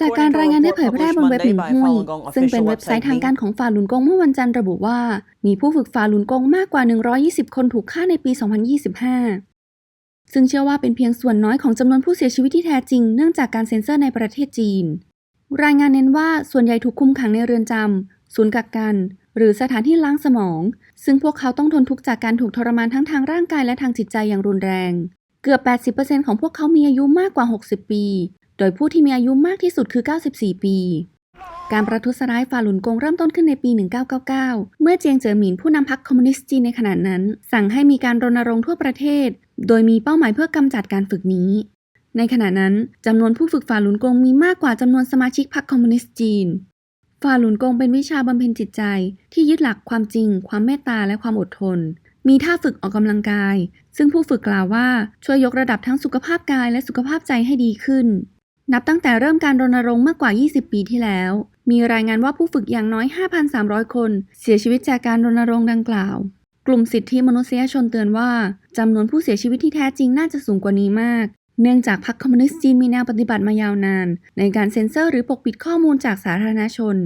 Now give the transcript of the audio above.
จากการรายงานได้เผยแพร่บนเว็บหมินหุยซึ่งเป็นเว็บไซต์ทางการของฝ่าหลุนกงเมื่อวันจันทร์ระบุว่า มีผู้ฝึกฝ่าหลุนกงมากกว่า 120 คนถูกฆ่าในปี 2025 ซึ่งเชื่อว่าเป็นเพียงส่วนน้อยของจำนวนผู้เสียชีวิตที่แท้จริงเนื่องจากการเซ็นเซอร์ในประเทศจีน รายงานเน้นว่าส่วนใหญ่ถูกคุมขังในเรือนจำศูนย์กักกัน หรือสถานที่ล้างสมอง ซึ่งพวกเขาต้องทนทุกข์จากการถูกทรมานทั้งทางร่างกายและทางจิตใจอย่างรุนแรง เกือบ 80%ของพวกเขามีอายุมากกว่า 60 ปี โดยผู้ที่มีอายุมากที่สุดคือ 94 ปี การประทุษร้ายฝ่าหลุนกงเริ่มต้นขึ้นในปี 1999 เมื่อเจียงเจ๋อหมินผู้นำพรรคคอมมิวนิสต์จีนในขณะนั้น สั่งให้มีการรณรงค์ทั่วประเทศ โดยมีเป้าหมายเพื่อกำจัดการฝึกนี้ ในขณะนั้นจำนวนผู้ฝึกฝ่าหลุนกงมีมากกว่าจำนวนสมาชิกพรรคคอมมิวนิสต์จีนฝ่าหลุนกงเป็นวิชาบำเพ็ญจิตใจ ที่ยึดหลักความจริง ความเมตตาและความอดทน มีท่าฝึกออกกำลังกาย ซึ่งผู้ฝึกกล่าวว่าช่วยยกระดับทั้งสุขภาพกายและสุขภาพใจให้ดีขึ้น นับตั้งแต่เริ่มการรณรงค์เมื่อกว่า 20 ปีที่แล้ว มีรายงานว่าผู้ฝึกอย่างน้อย 5,300 คน เสียชีวิตจากการรณรงค์ดังกล่าว กลุ่มสิทธิมนุษยชนเตือนว่าจำนวนผู้เสียชีวิตที่แท้จริงน่าจะสูงกว่านี้มาก เนื่องจากพรรคคอมมิวนิสต์จีนมีแนวปฏิบัติมายาวนาน ในการเซ็นเซอร์หรือปกปิดข้อมูลจากสาธารณชน